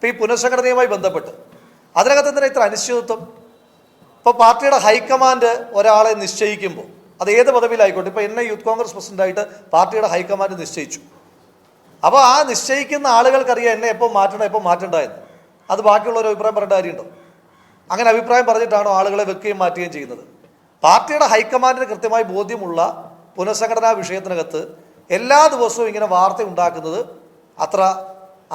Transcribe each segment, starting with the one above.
ഇപ്പം ഈ പുനഃസംഘടനയുമായി ബന്ധപ്പെട്ട്. അതിനകത്ത് എന്തിനാ ഇത്ര അനിശ്ചിതത്വം? ഇപ്പോൾ പാർട്ടിയുടെ ഹൈക്കമാൻഡ് ഒരാളെ നിശ്ചയിക്കുമ്പോൾ അത് ഏത് പദവിയിലായിക്കോട്ടെ ഇപ്പോൾ എന്നെ യൂത്ത് കോൺഗ്രസ് പ്രസിഡന്റായിട്ട് പാർട്ടിയുടെ ഹൈക്കമാൻഡ് നിശ്ചയിച്ചു. അപ്പോൾ ആ നിശ്ചയിക്കുന്ന ആളുകൾക്കറിയാം എന്നെ എപ്പോൾ മാറ്റണം എപ്പോൾ മാറ്റണ്ട എന്ന്. അത് ബാക്കിയുള്ളവർ അഭിപ്രായം പറയേണ്ട കാര്യമുണ്ടോ? അങ്ങനെ അഭിപ്രായം പറഞ്ഞിട്ടാണോ ആളുകളെ വെക്കുകയും മാറ്റുകയും ചെയ്യുന്നത്? പാർട്ടിയുടെ ഹൈക്കമാൻഡിന് കൃത്യമായി ബോധ്യമുള്ള പുനഃസംഘടനാ വിഷയത്തിനകത്ത് എല്ലാ ദിവസവും ഇങ്ങനെ വാർത്ത ഉണ്ടാക്കുന്നത് അത്ര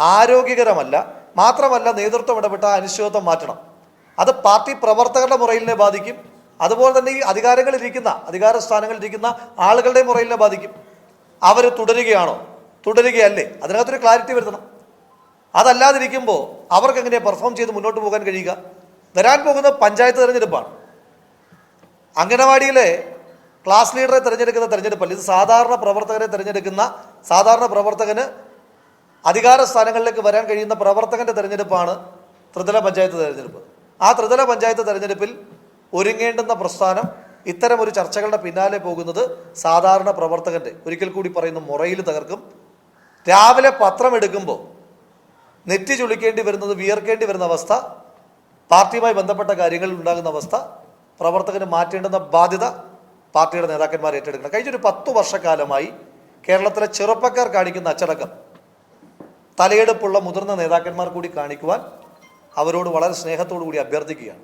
ആരോഗ്യകരമല്ല. മാത്രമല്ല നേതൃത്വം ഇടപെട്ട അനിശ്ചിതത്വം മാറ്റണം. അത് പാർട്ടി പ്രവർത്തകരുടെ മുറയിലിനെ ബാധിക്കും. അതുപോലെ തന്നെ ഈ അധികാരങ്ങളിരിക്കുന്ന അധികാര സ്ഥാനങ്ങളിലിരിക്കുന്ന ആളുകളുടെ മുറയിലിനെ ബാധിക്കും. അവർ തുടരുകയാണോ? തുടരുകയല്ലേ? അതിനകത്തൊരു ക്ലാരിറ്റി വരുത്തണം. അതല്ലാതിരിക്കുമ്പോൾ അവർക്ക് എങ്ങനെ പെർഫോം ചെയ്ത് മുന്നോട്ട് പോകാൻ കഴിയുക? വരാൻ പോകുന്ന പഞ്ചായത്ത് തിരഞ്ഞെടുപ്പാണ്. അംഗനവാടിയിലെ ക്ലാസ് ലീഡറെ തിരഞ്ഞെടുക്കുന്ന തിരഞ്ഞെടുപ്പല്ല? ഇത് സാധാരണ പ്രവർത്തകരെ തിരഞ്ഞെടുക്കുന്ന സാധാരണ പ്രവർത്തകന് അധികാര സ്ഥാനങ്ങളിലേക്ക് വരാൻ കഴിയുന്ന പ്രവർത്തകന്റെ തെരഞ്ഞെടുപ്പാണ് ത്രിതല പഞ്ചായത്ത് തെരഞ്ഞെടുപ്പ്. ആ ത്രിതല പഞ്ചായത്ത് തെരഞ്ഞെടുപ്പിൽ ഒരുങ്ങേണ്ടുന്ന പ്രസ്ഥാനം ഇത്തരം ഒരു ചർച്ചകളുടെ പിന്നാലെ പോകുന്നത് സാധാരണ പ്രവർത്തകന്റെ ഒരിക്കൽ കൂടി പറയുന്ന മുറയിൽ തകർക്കും. രാവിലെ പത്രം എടുക്കുമ്പോൾ നെറ്റി ചുളിക്കേണ്ടി വരുന്നത് വിയർക്കേണ്ടി വരുന്ന അവസ്ഥ പാർട്ടിയുമായി ബന്ധപ്പെട്ട കാര്യങ്ങളിൽ ഉണ്ടാകുന്ന അവസ്ഥ പ്രവർത്തകന് മാറ്റേണ്ടുന്ന ബാധ്യത പാർട്ടിയുടെ നേതാക്കന്മാർ ഏറ്റെടുക്കണം. കഴിഞ്ഞൊരു പത്തു വർഷക്കാലമായി കേരളത്തിലെ ചെറുപ്പക്കാർ കാണിക്കുന്ന അച്ചടക്കം തലയെടുപ്പുള്ള മുതിർന്ന നേതാക്കന്മാർ കൂടി കാണിക്കുവാൻ അവരോട് വളരെ സ്നേഹത്തോടു കൂടി അഭ്യർത്ഥിക്കുകയാണ്.